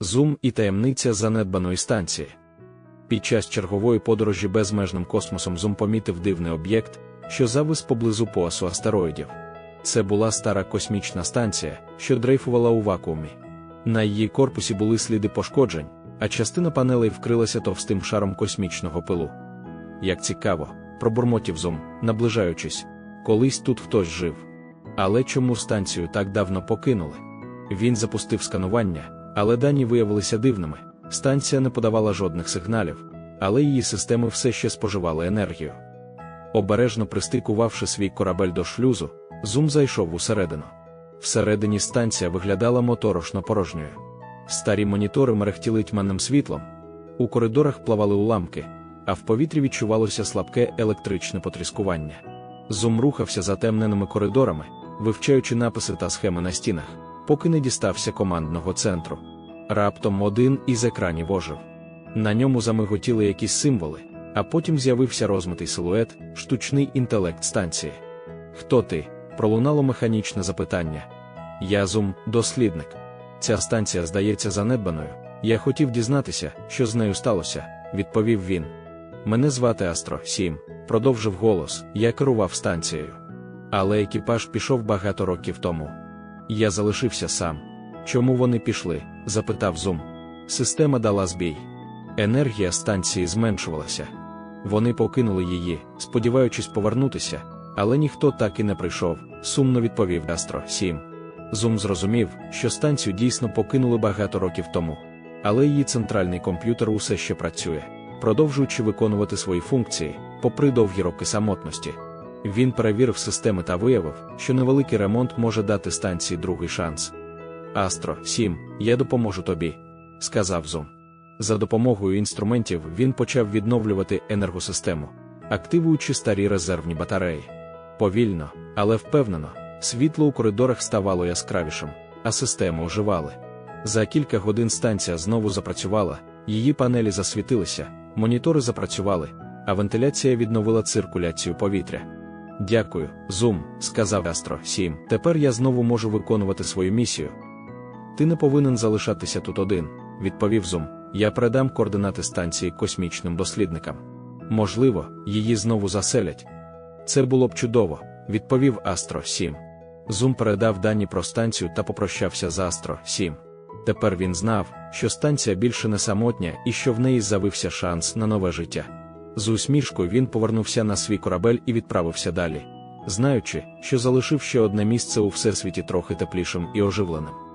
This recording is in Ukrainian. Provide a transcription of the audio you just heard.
Зум і таємниця занедбаної станції. Під час чергової подорожі безмежним космосом Зум помітив дивний об'єкт, що завис поблизу поясу астероїдів. Це була стара космічна станція, що дрейфувала у вакуумі. На її корпусі були сліди пошкоджень, а частина панелей вкрилася товстим шаром космічного пилу. Як цікаво, пробурмотів Зум, наближаючись, колись тут хтось жив. Але чому станцію так давно покинули? Він запустив сканування, але дані виявилися дивними. Станція не подавала жодних сигналів, але її системи все ще споживали енергію. Обережно пристикувавши свій корабель до шлюзу, Зум зайшов усередину. Всередині станція виглядала моторошно порожньою. Старі монітори мерехтіли тьманим світлом, у коридорах плавали уламки, а в повітрі відчувалося слабке електричне потріскування. Зум рухався затемненими коридорами, вивчаючи написи та схеми на стінах, поки не дістався командного центру. Раптом один із екранів ожив. На ньому замиготіли якісь символи, а потім з'явився розмитий силует, штучний інтелект станції. Хто ти? пролунало механічне запитання. Я Зум, дослідник. Ця станція здається занедбаною. Я хотів дізнатися, що з нею сталося, відповів він. Мене звати Астро 7, продовжив голос, я керував станцією. Але екіпаж пішов багато років тому. Я залишився сам. Чому вони пішли? запитав Зум. Система дала збій. Енергія станції зменшувалася. Вони покинули її, сподіваючись повернутися, але ніхто так і не прийшов, сумно відповів Астро 7. Зум зрозумів, що станцію дійсно покинули багато років тому. Але її центральний комп'ютер усе ще працює, продовжуючи виконувати свої функції, попри довгі роки самотності. Він перевірив системи та виявив, що невеликий ремонт може дати станції другий шанс. Астро 7, я допоможу тобі, сказав Зум. За допомогою інструментів він почав відновлювати енергосистему, активуючи старі резервні батареї. Повільно, але впевнено, світло у коридорах ставало яскравішим, а системи оживали. За кілька годин станція знову запрацювала, її панелі засвітилися, монітори запрацювали, а вентиляція відновила циркуляцію повітря. Дякую, Зум, сказав Астро 7. Тепер я знову можу виконувати свою місію. Ти не повинен залишатися тут один, відповів Зум. Я передам координати станції космічним дослідникам. Можливо, її знову заселять. Це було б чудово, відповів Астро 7. Зум передав дані про станцію та попрощався з Астро 7. Тепер він знав, що станція більше не самотня і що в неї з'явився шанс на нове життя. З усмішкою він повернувся на свій корабель і відправився далі, знаючи, що залишив ще одне місце у всесвіті трохи теплішим і оживленим.